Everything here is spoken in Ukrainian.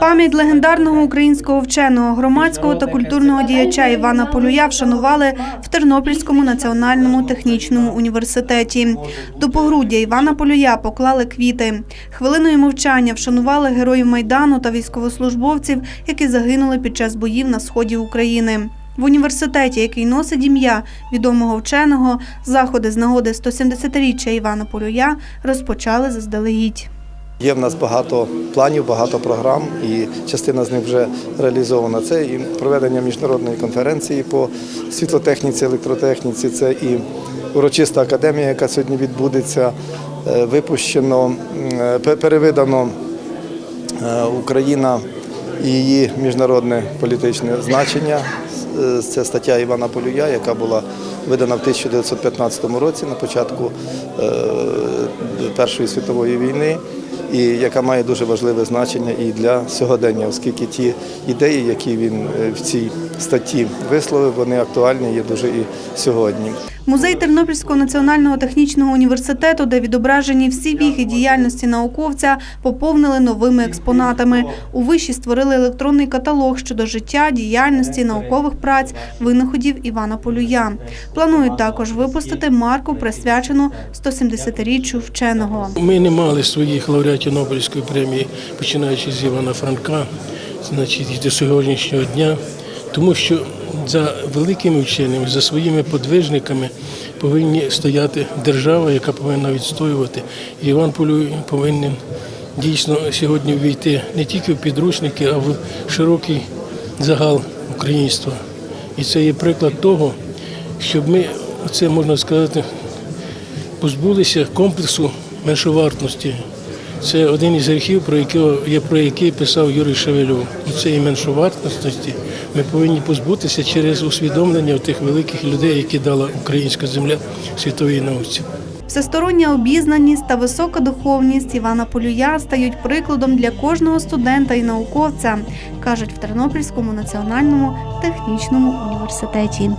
Пам'ять легендарного українського вченого, громадського та культурного діяча Івана Полюя вшанували в Тернопільському національному технічному університеті. До погруддя Івана Полюя поклали квіти. Хвилиною мовчання вшанували героїв майдану та військовослужбовців, які загинули під час боїв на сході України. В університеті, який носить ім'я відомого вченого, заходи з нагоди 170-річчя Івана Полюя розпочали заздалегідь. Є в нас багато планів, багато програм, і частина з них вже реалізована. Це і проведення міжнародної конференції по світлотехніці, електротехніці, це і урочиста академія, яка сьогодні відбудеться. Е, Випущено, е, перевидано е, Україна і її міжнародне політичне значення. Це стаття Івана Полюя, яка була видана в 1915 році на початку Першої світової війни, і яка має дуже важливе значення і для сьогодення, оскільки ті ідеї, які він е, в цій статті висловив, вони актуальні є дуже і сьогодні. Музей Тернопільського національного технічного університету, де відображені всі віхи діяльності науковця, поповнили новими експонатами. У виші створили електронний каталог щодо життя, діяльності, наукових праць, винаходів Івана Полюя. Планують також випустити марку, присвячену 170-річчю вченого. Ми не мали своїх лауреатів Нобелівської премії, починаючи з Івана Франка, значить, і до сьогоднішнього дня, тому що за великими вченими, за своїми подвижниками повинні стояти держава, яка повинна відстоювати. І Іван Полюй повинен дійсно сьогодні ввійти не тільки в підручники, а в широкий загал українства. І це є приклад того, щоб ми, це можна сказати, позбулися комплексу меншовартості. Це один із гріхів, про який, про який писав Юрій Шевельов. Цієї меншовартості ми повинні позбутися через усвідомлення тих великих людей, які дала українська земля світовій науці. Всестороння обізнаність та висока духовність Івана Полюя стають прикладом для кожного студента і науковця, кажуть в Тернопільському національному технічному університеті.